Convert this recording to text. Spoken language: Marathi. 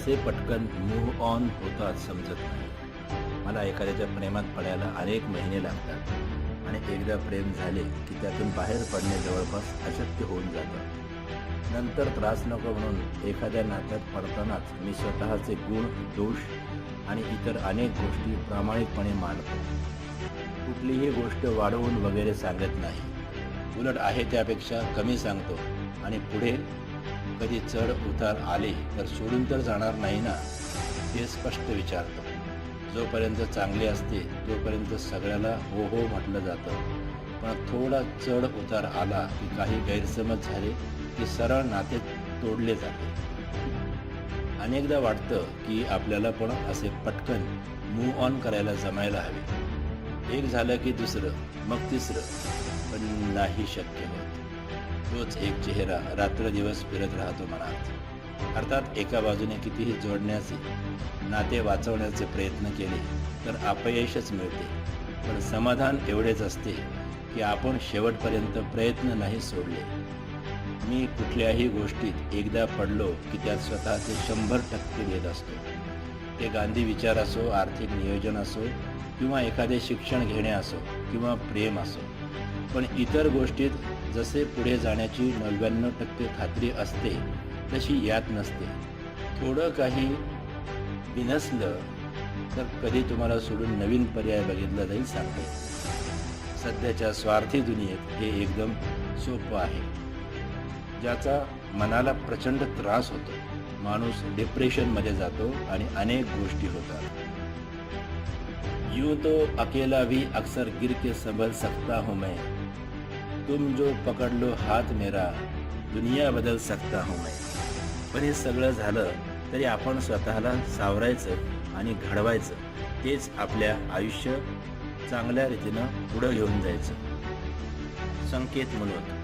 पटकन मूव्ह ऑन होतात समजत नाही. मला एखाद्याच्या प्रेमात पडायला अनेक महिने लागतात आणि एकदा प्रेम झाले की त्यातून बाहेर पडणे जवळपास अशक्य होऊन जातं. नंतर त्रास नको म्हणून एखाद्या नात्यात पडतानाच मी स्वतःचे गुण दोष आणि इतर अनेक गोष्टी प्रामाणिकपणे मांडतो. कुठलीही गोष्ट वाढवून वगैरे सांगत नाही. उलट आहे त्यापेक्षा कमी सांगतो आणि पुढे कधी चढ उतार आले तर सोडून तर जाणार नाही ना? हे स्पष्ट विचारतो. जोपर्यंत चांगले असते तोपर्यंत सगळ्याला हो हो म्हटलं जातं. पण थोडा चढ उतार आला की काही गैरसमज झाले की सरळ नाते तोडले जाते. अनेकदा वाटतं की आपल्याला पण असे पटकन मूव ऑन करायला जमायला हवे. एक झालं की दुसरं मग तिसरं. पण नाही शक्य होत. तोच एक चेहरा रात्रदिवस फिरत राहतो मनात. अर्थात एका बाजूने कितीही जोडण्याचे नाते वाचवण्याचे प्रयत्न केले तर अपयशच मिळते. पण समाधान एवढेच असते की आपण शेवटपर्यंत प्रयत्न नाही सोडले. मी कुठल्याही गोष्टीत एकदा पडलो की त्यात स्वतःचे शंभर टक्के देत असतो. ते गांधी विचार असो आर्थिक नियोजन असो किंवा एखादे शिक्षण घेणे असो किंवा प्रेम असो. पण इतर गोष्टीत जसे पुढे जाण्याची नव्याण्णव टक्के खात्री असते तशी यात नसते. थोडं काही बिनसलं तर कधी तुम्हाला सोडून नवीन पर्याय बघितला जाईल सांगते सध्याच्या स्वार्थी दुनियेत हे एकदम सोपं आहे. ज्याचा मनाला प्रचंड त्रास होतो. माणूस डिप्रेशनमध्ये जातो आणि अनेक गोष्टी होतात. यूं तो अकेला भी अक्सर गिर के संभल सकता हूँ हो मैं. तुम जो पकड़ लो हात मेरा दुनिया बदल सकता हूं मैं। पण हे सगळं झालं तरी आपण स्वतःला सावरायचं आणि घडवायचं तेच आपल्या आयुष्य चांगल्या रीतीनं पुढं घेऊन जायचं. संकेत म्हणून.